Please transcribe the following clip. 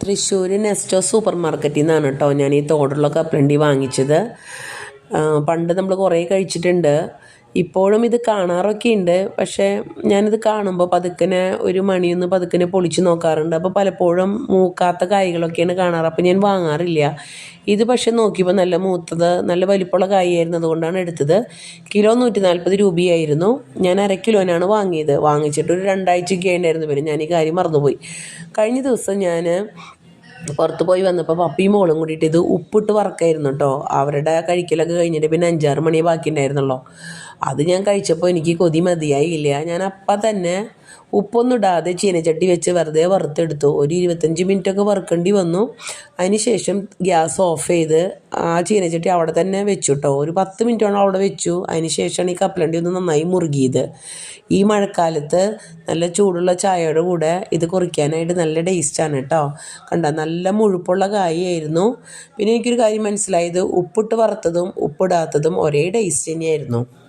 Thrissur Nesto super മാർക്കറ്റിൽ നിന്നാണ് കേട്ടോ ഞാൻ ഈ തോടുള്ള കപ്പലണ്ടി വാങ്ങിച്ചത്. പണ്ട് നമ്മൾ കുറേ കഴിച്ചിട്ടുണ്ട്. ഇപ്പോഴും ഇത് കാണാറൊക്കെ ഉണ്ട് പക്ഷേ ഞാനിത് കാണുമ്പോൾ പതുക്കനെ ഒരു മണിയൊന്ന് പതുക്കനെ പൊളിച്ച് നോക്കാറുണ്ട്. അപ്പോൾ പലപ്പോഴും മൂക്കാത്ത കായ്കളൊക്കെയാണ് കാണാറ്. അപ്പോൾ ഞാൻ വാങ്ങാറില്ല. ഇത് പക്ഷേ നോക്കിയപ്പോൾ നല്ല മൂത്തത് നല്ല വലിപ്പമുള്ള കായായിരുന്നു അതുകൊണ്ടാണ് എടുത്തത്. കിലോ നൂറ്റി നാൽപ്പത് രൂപയായിരുന്നു. ഞാൻ അര കിലോനാണ് വാങ്ങിയത്. വാങ്ങിച്ചിട്ട് ഒരു രണ്ടാഴ്ചയൊക്കെ ഉണ്ടായിരുന്നു പിന്നെ ഞാൻ ഈ കാര്യം മറന്നുപോയി. കഴിഞ്ഞ ദിവസം ഞാൻ പുറത്ത് പോയി വന്നപ്പോൾ പപ്പിയും മോളും കൂടിയിട്ട് ഇത് ഉപ്പിട്ട് വറക്കായിരുന്നു കേട്ടോ അവരുടെ കഴിക്കലൊക്കെ കഴിഞ്ഞിട്ട് പിന്നെ അഞ്ചാറ് മണി ബാക്കി ഉണ്ടായിരുന്നല്ലോ അത് ഞാൻ കഴിച്ചപ്പോൾ എനിക്ക് കൊതി മതിയായില്ല. ഞാൻ അപ്പം തന്നെ ഉപ്പൊന്നും ഇടാതെ ചീനച്ചട്ടി വെച്ച് വെറുതെ വറുത്തെടുത്തു. ഒരു ഇരുപത്തഞ്ച് മിനിറ്റൊക്കെ വറുക്കേണ്ടി വന്നു. അതിന് ശേഷം ഗ്യാസ് ഓഫ് ചെയ്ത് ആ ചീനച്ചട്ടി അവിടെ തന്നെ വെച്ചു കേട്ടോ ഒരു പത്ത് മിനിറ്റോളം അവിടെ വെച്ചു. അതിന് ശേഷമാണ് ഈ കപ്പലണ്ടി ഒന്ന് നന്നായി മുറുകിയത്. ഈ മഴക്കാലത്ത് നല്ല ചൂടുള്ള ചായയുടെ കൂടെ ഇത് കുറിക്കാനായിട്ട് നല്ല ടേസ്റ്റാണ് കേട്ടോ കണ്ട? നല്ല മുഴുപ്പുള്ള കായായിരുന്നു. പിന്നെ എനിക്കൊരു കാര്യം മനസ്സിലായത്. ഉപ്പിട്ട് വറുത്തതും ഉപ്പിടാത്തതും ഒരേ ടേസ്റ്റ് തന്നെയായിരുന്നു.